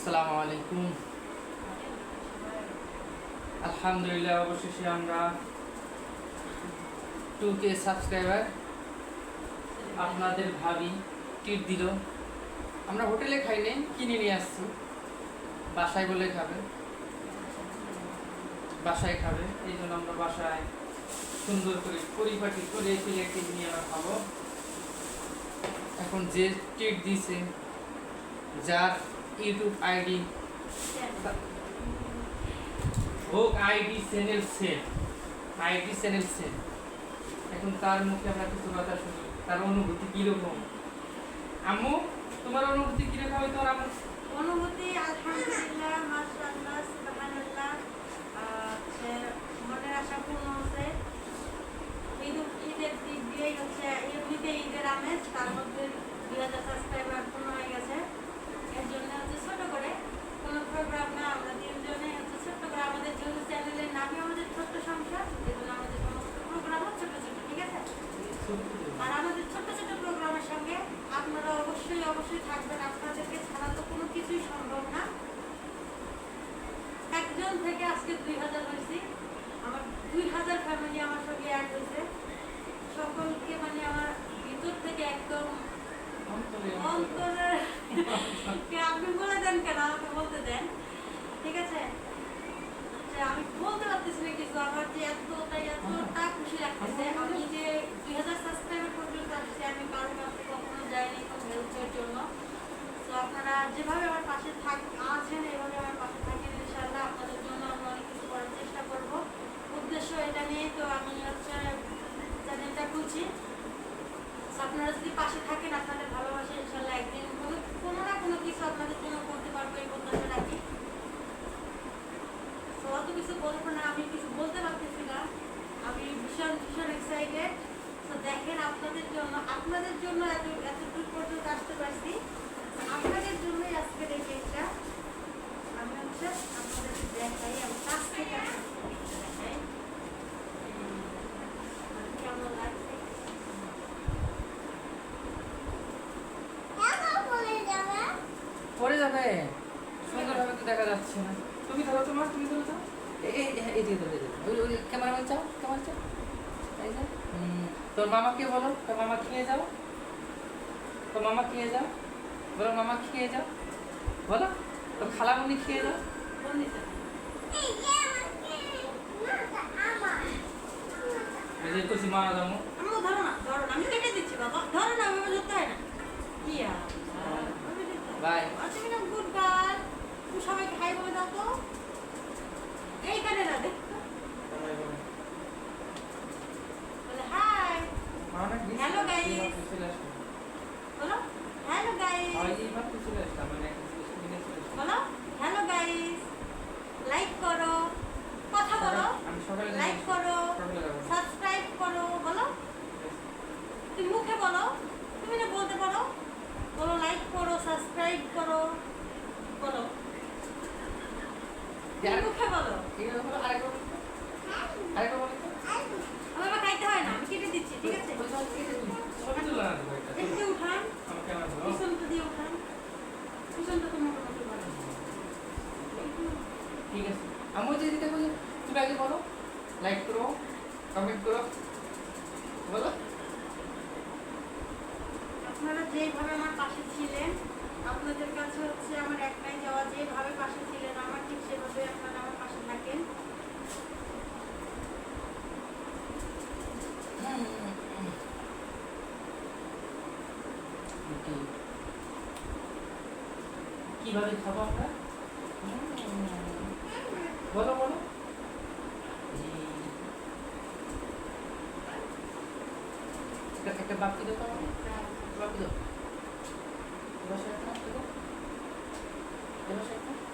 আসসালামু আলাইকুম। আলহামদুলিল্লাহ, অবশেষে আমরা টু কে সাবস্ক্রাইবার আপনাদের ভাবি টিট দিল। আমরা হোটেলে খাই নাই, কিনে নিয়ে আসছি। বাসায় বলে খাবে। বাসায় খাবে, এই জন্য আমরা বাসায় সুন্দর করে পরিপাটি করে প্লেটে নিয়ে আমরা খাব। এখন যে টিট দিছে, যার ইউটিউব আইডি হোক ID channel same ID channel same এখন তার মুখে আমরা কিছু কথা শুনি। তার অনুভূতি কীরকম? আম্মু তোমার অনুভূতি কীরকম হয় তোমার আমার অনুভূতি আলহামদুলিল্লাহ মাশাআল্লাহ সুবহানাল্লাহ। আহ, যে মনের আশা পূর্ণ হচ্ছে ঈদ ঈদের দিক দিয়েই হচ্ছে এমনিতে ঈদের আমেজ তার মধ্যে দুই হাজার সাবস্ক্রাইবার পূর্ণ হয়ে গেছে। এর জন্য হচ্ছে ছোট করে কোনো প্রোগ্রাম না, আমরা তিনজনে হচ্ছে করে আমাদের যেহেতু চ্যানেলের নামই আমাদের ছোট্ট সংসার এই জন্য আমাদের সমস্ত প্রোগ্রামও ছোট ছোট ঠিক আছে আর আমাদের ছোট ছোট প্রোগ্রামের সঙ্গে আপনারা অবশ্যই অবশ্যই থাকবেন আপনাদেরকে ছাড়া তো কোনো কিছুই সম্ভব না একজন থেকে আজকে দুই হাজার হয়েছি আমার দুই হাজার ফ্যামিলি আমার সঙ্গে অ্যাড হয়েছে সকলকে মানে আমার ভিতর থেকে একদম অন্তরের কে আপনি বলে দেন কেন জন্য। তো আপনারা যেভাবে আমার পাশে থাক, আছেন, এভাবে আমার পাশে থাকেন, ইনশাআল্লাহ আপনাদের জন্য আমি অনেক কিছু করার চেষ্টা করব। উদ্দেশ্য এটা নিয়ে, তো আমি হচ্ছে আপনারা যদি পাশে থাকেন, আপনাদের ভালোবাসা ইনশাআল্লাহ একদিন কোনো না কোনো কিছু আপনাদের জন্য করতে পারব এই প্রত্যাশা রাখি। তো অত কিছু বলব না, আমি কিছু বলতে পারতেছি না। আমি ভীষণ ভীষণ এক্সাইটেড তো দেখেন আপনাদের জন্য আপনাদের জন্য এত, এতটুকু পর্যন্ত আসতে পারছি। আপনাদের জন্যই আজকের এই কেকটা আমি হচ্ছে আপনাদেরকে দেখাই, আমি কাছ থেকে আপনাদেরকে দেখাই উম, আর কেমন লাগছে পরে যাবে সুন্দরভাবে তো দেখা যাচ্ছে না তুমি ধরো তোমার তুমি ধরো তো এই এই এই- এই দিয়ে ধরো এই দিয়ে ধরো। ওই ওই ক্যামেরাম্যান চাও ক্যামেরা চাও এই যে হুম, তোর মামাকে বলো তোর মামা খেয়ে যাও। তোর মামা খেয়ে যাও। বলো মামা খেয়ে যাও। বলো তোর খালামুনি খেয়ে যাও। আম্মু ধরো না ধরো না। আমি কেটে দিচ্ছি বাবা। ধরো না ওইভাবে ধরতে হয় না। ইয়া বাই। আচ্ছা গুড তুমি সবাইকে হাই বলে দাও তো এইখানে না দেখ বলে হাই Hello, guys. বলো হ্যালো গাইস বলো হ্যালো গাইস লাইক করো কথা বলো আমি সকালে লাইক করো সকালে যাব সাবস্ক্রাইব করো বলো তুমি মুখে বলো তুমি না বলতে পারো বলো লাইক করো সাবস্ক্রাইব করো বলো তুমি মুখে বলো আরেকবার বলো তো। আমার আবার খাইতে হয় না আমি কেটে দিচ্ছি ঠিক আছে ছবি তুলে না দেবো এটা। একটু উঠান আমাকে আমার বলো। পিছনটা দিয়ে উঠান পিছনটা তো মোটামুটি ভালো ঠিক আছে আমি যে দিতে বলি তুমি আগে বলো লাইক করো কমেন্ট বলো আপনারা যেভাবে আমার পাশে ছিলেন, আপনাদের কাছে হচ্ছে আমার একটাই যাওয়া, যেভাবে পাশে ছিলেন, আমার ঠিক সেভাবে আপনারা আমার থাকেন কীভাবে খাব আমরা? বলো বলো। একটা বাকি দাও। বাকি দাও। বসে একটা বসে একটা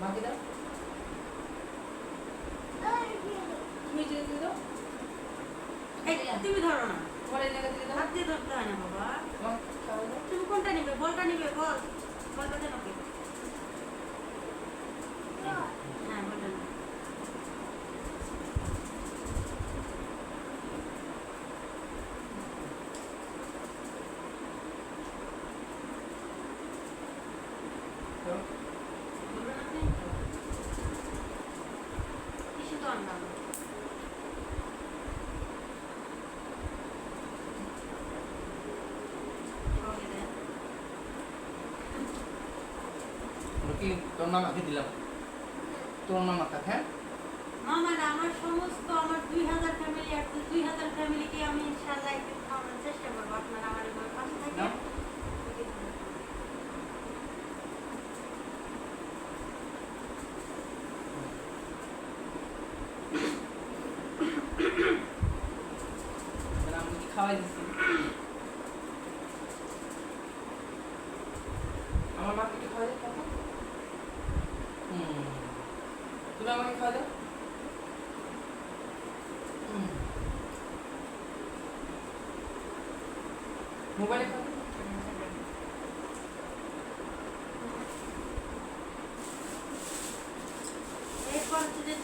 আমাকে দাও। তুমি যদি দাও। তুমি ধরো না। লেগে দিলে ধরতে হয় না বাবা। তুমি কোনটা নিবে? বলটা নিবে বল। বলটা নেবে কি তোর নাম আগে দিলাম। তোর নাম আঁকা হ্যাঁ? আমার আমার সমস্ত আমার দুই হাজার ফ্যামিলি আছে। দুই হাজার ফ্যামিলিকে আমি ইনশাল্লাহ খাওয়ানোর চেষ্টা করব। আপনারা আমার পাশে নাও। থাকেন তাহলে আমি কি খাওয়াই দিচ্ছি আমার মাকে কি খাওয়া যায় তখন হুম তুমি আমাকে খাওয়া দাও মোবাইলে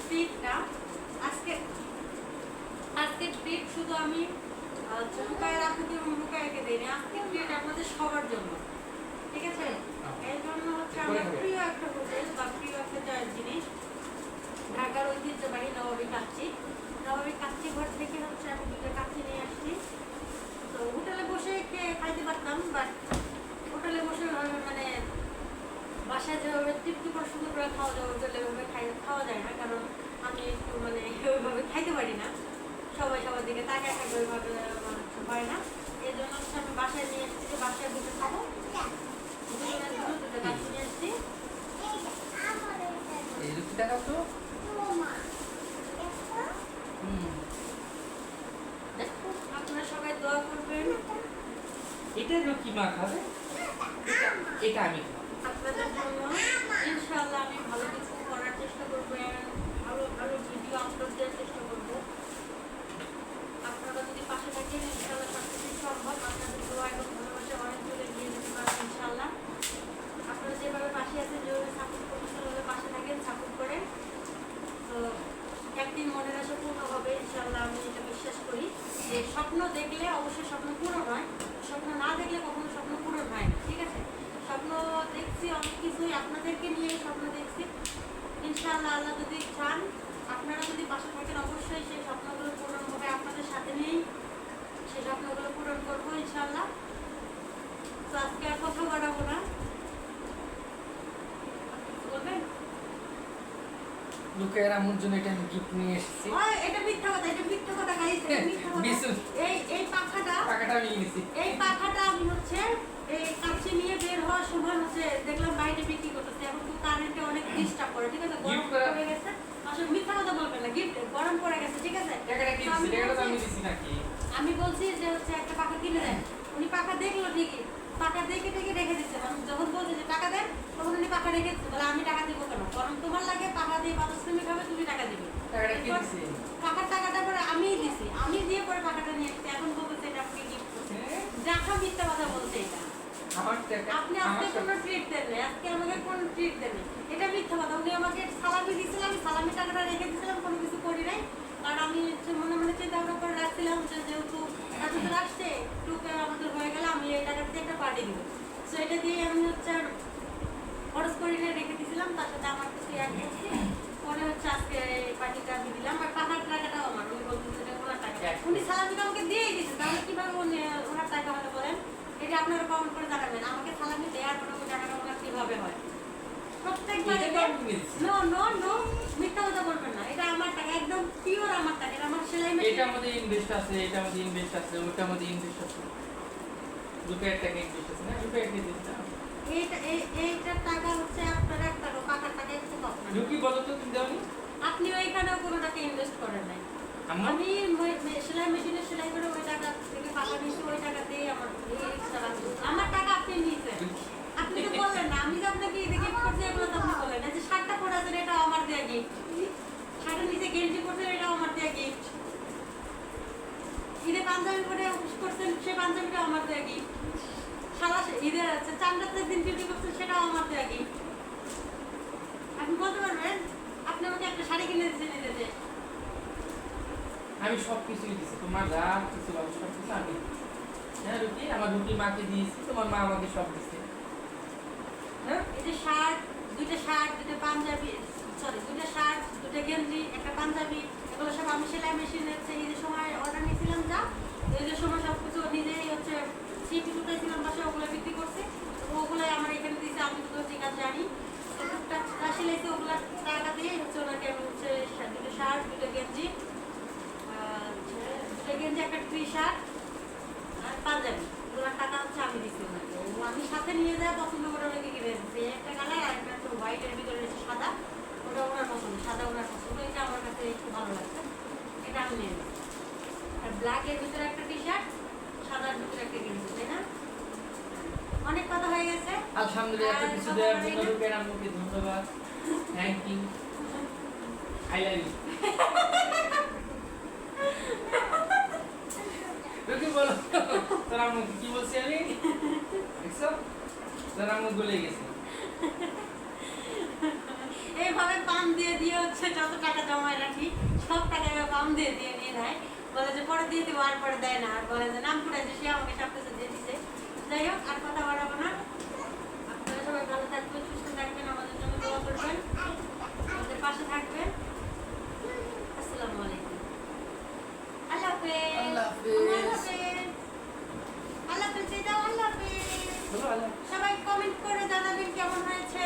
যে আজকে আজকে শুধু আমি লুকায় রাখতে এবং লুকায়কে দিই আজকে ট্রিট আপনাদের সবার জন্য ঠিক আছে এর জন্য হচ্ছে আমার প্রিয় একটা হোটেল বা প্রিয় একটা জয়ের জিনিস ঢাকার ঐতিহ্যবাহী নবাবী কাচ্চি। নবাবী কাচ্চি ঘর থেকে হচ্ছে আমি দুটো কাচ্চি নিয়ে আসছি। তো হোটেলে বসে খাইতে পারতাম বাট হোটেলে বসে মানে বাসায় যেভাবে তৃপ্তি সুন্দর করে খাওয়া যায় হোটেলে ওইভাবে খাওয়া যায় না, কারণ আমি একটু মানে ওইভাবে খাইতে পারি না। সবাই সবার দিকে তাকায় থাকে, ওইভাবে হয় না। এই জন্য হচ্ছে আমি বাসায় নিয়ে এসেছি যে বাসায় বসে খাব। দুটো কাচ্চি নিয়ে এসেছি। এই তো। হুম আপনারা সবাই দোয়া করবেন। এটা কি মা খাবে? এটা- এটা আমি খাব। আপনাদের জন্য ইনশাআল্লাহ আমি ভালো কিছু করার চেষ্টা করব ভালো ভালো ভিডিও আপলোড দেওয়ার চেষ্টা করব। আপনারা যদি পাশে থাকেন ইনশাআল্লাহ সব কিছু সম্ভব। আপনাদের দোয়া এবং ভালোবাসা অনেক দূরে এগিয়ে যেতে পারবেন ইনশাআল্লাহ আপনারা যেভাবে পাশে আছেন যেভাবে সাপোর্ট করছেন সেভাবে পাশে থাকেন সাপোর্ট করেন তো একদিন মনের আশা পূর্ণ হবে ইনশাআল্লাহ আমি এটা বিশ্বাস করি যে স্বপ্ন দেখলে অবশ্যই স্বপ্ন পূরণ হয় স্বপ্ন না দেখলে কখনো স্বপ্ন পূরণ হয় না ঠিক আছে স্বপ্ন দেখছি অনেক কিছুই আপনাদেরকে নিয়ে স্বপ্ন দেখছি ইনশাআল্লাহ আল্লাহ যদি চান আপনারা যদি পাশে থাকেন অবশ্যই সেই স্বপ্নগুলো পূরণ হবে আপনাদের সাথে নিয়েই সেই স্বপ্নগুলো পূরণ করব ইনশাআল্লাহ তো আজকে আর কথা বাড়াবো না আপনি কিছু বলবেন লুকের আমার জন্য এটা আমি গিফট নিয়ে এসেছি। এটা মিথ্যা কথা এটা মিথ্যা কথা গাইস মিথ্যা কথা। এই এই পাখাটা টাকাটা আমি নিয়েছি এই পাখাটা আমি হচ্ছে এই কাছে নিয়ে বের হওয়ার সময় হচ্ছে দেখলাম বাইরে বিক্রি করতেছে এখন তো কারেন্টে অনেক ডিস্টার্ব করে ঠিক আছে? গরম পড়ে গেছে। আসলে মিথ্যা কথা বলবেন না গিফট গরম পড়ে গেছে ঠিক আছে? আমি বলছি- যে হচ্ছে একটা পাখা কিনে দেন। উনি পাখা দেখল ঠিকই পাখা দেখে দেখে রেখে দিচ্ছে যখন বলছে যে টাকা দেন তখন উনি পাখা রেখে দিচ্ছে বলে আমি টাকা দিব কেন কারণ তোমার লাগে পাখা দিয়ে পারশ্রমিক হবে তুমি টাকা দিবে টাকাটা কি এরপর দিচ্ছি পাখার টাকাটা পরে আমিই দিছি আমি দিয়ে পরে পাখাটা নিয়ে এসেছি এখন বলছে এটা আপনি গিফট করছেন দেখা মিথ্যা কথা বলছে এটা আমার টাকা আপনি আজকে কোনো ট্রিট দেন নাই আজকে আমাকে কোনো ট্রিট দেন এটা মিথ্যা কথা উনি আমাকে সালামি দিয়েছিলাম আমি সালামি টাকাটা রেখে দিয়েছিলাম কোনো কিছু করি নাই। কারণ আমি মনে মনে চিন্তা ভাবনা করে রাখছিলাম যে যেহেতু এত দূর আসছে টুকে আমাদের হয়ে গেলে আমি এই টাকা দিয়ে একটা পার্টি দিব। সো এটা দিয়ে আমি হচ্ছে খরচ করে রেখে দিয়েছিলাম তার সাথে আমার কিছু অ্যাড করছি পরে হচ্ছে আজকে এই পার্টিটা আমি দিলাম আর পাখার টাকাটাও আমার উনি বলছেন যে এটা ওনার টাকা এক উনি সালামিটা আমাকে দিয়েই দিয়েছে তাহলে কীভাবে উনি ওনার টাকা হলে বলেন এটা আপনারা কমেন্ট করে জানাবেন। আমাকে সালামি দেওয়ার কীভাবে হয়। প্রত্যেকবার এটা তো আমি দিয়েছি। নো নো নো মিথ্যা কথা বলবেন না। এটা আমার টাকা একদম পিওর আমার টাকা। এটা আমার সেলাই মেশিন এটার ইনভেস্ট আছে এটার মধ্যে ইনভেস্ট আছে ওটার মধ্যে ইনভেস্ট আছে। লুকের টাকা ইনভেস্ট আছে না? লুকের টাকা দিচ্ছি এইটা এই- টাকা হচ্ছে আপনার এক টাকা একটু কম না। বলো তো তুমি দাও আপনি ওইখানেও কোনো টাকা ইনভেস্ট করেন নাই। আমি আমার টাকা আপনি আপনি তো বললেন না আমি আপনাকে এই করছি এগুলো তো আপনি বললেন না। যে শার্টটা পরে আছেন এটা আমার দেয়া গিফট শার্টটা নিচে গেঞ্জি করছেন এটাও আমার দেয়া গিফট ঈদে পাঞ্জাবি পরে করছেন সে পাঞ্জাবিটাও আমার দেয়া গিফট সারা ঈদের আছে চান্দাতের দিন ডিউটি করছেন সেটাও আমার দেয়া গিফট আপনি বলতে পারবেন? আপনি আমাকে একটা শাড়ি কিনে দিয়েছেন ঈদের আমি সব কিছুই দিছি। তোমার যা কিছু লাগে সব কিছু আমি হ্যাঁ রুটি আমার রুটি মাকে দিয়েছি, তোমার মা আমাকে সব দিচ্ছে হ্যাঁ? শার্ট, দুইটা শার্ট, দুইটা পাঞ্জাবি সরি দুইটা শার্ট, দুইটা গেঞ্জি, একটা পাঞ্জাবি, এগুলো সব আমি সেলাই হচ্ছে ঈদের সময় অর্ডার নিয়েছিলাম যা সময় সব কিছু নিজেই হচ্ছে সিপি বাসা ওগুলো বিক্রি করছে। তো ওগুলাই আমার এখানে দিয়েছে, আমি তো ঠিক আছে জানি। টুকটাক ওগুলো টাকা দিয়ে হচ্ছে ওনাকে আমি হচ্ছে দুটো শার্ট দুটো গেঞ্জি গেঞ্জি একটা টি শার্ট আর পাঞ্জাবি। ওগুলোর টাকা হচ্ছে আমি দিচ্ছি ও আমি সাথে নিয়ে যায় পছন্দ করে ওনাকে কিনে দিচ্ছি একটা কালার আর একটা হচ্ছে হোয়াইটের ভিতরে রয়েছে সাদা। ওটা ওনার পছন্দ সাদা ওনার পছন্দ। এটা আমার কাছে একটু ভালো লাগছে। এটা আমি নিয়ে নিই আর ব্ল্যাকের ভিতরে একটা টি শার্ট সাদার ভিতরে একটা গেঞ্জি তাই না? অনেক কথা হয়ে গেছে। আলহামদুলিল্লাহ এত কিছু দেওয়ার জন্য রূপের আম্মুকে ধন্যবাদ। Thank you I love you rookie বলো। তোর আম্মু কি বলছি আমি? দেখছ? তোর আম্মু গলে গেছে। এইভাবে পাম দিয়ে দিয়ে হচ্ছে যত টাকা জমায় রাখি সব টাকা পাম দিয়ে দিয়ে নিয়ে নেয়। বলে যে পরে দিয়ে দেবো, আর পরে দেয় না। আর বলে যে, নাম যে, সে আমাকে সব কিছু দিয়ে দিছে। যাই হোক, আর কথা বাড়াবো না। আপনারা সবাই ভালো থাকবেন, সুস্থ থাকবেন, আমাদের জন্য দোয়া করবেন। আমাদের পাশে থাকবেন। আসসালামু আলাইকুম। সবাই কমেন্ট করে জানাবেন কেমন হয়েছে?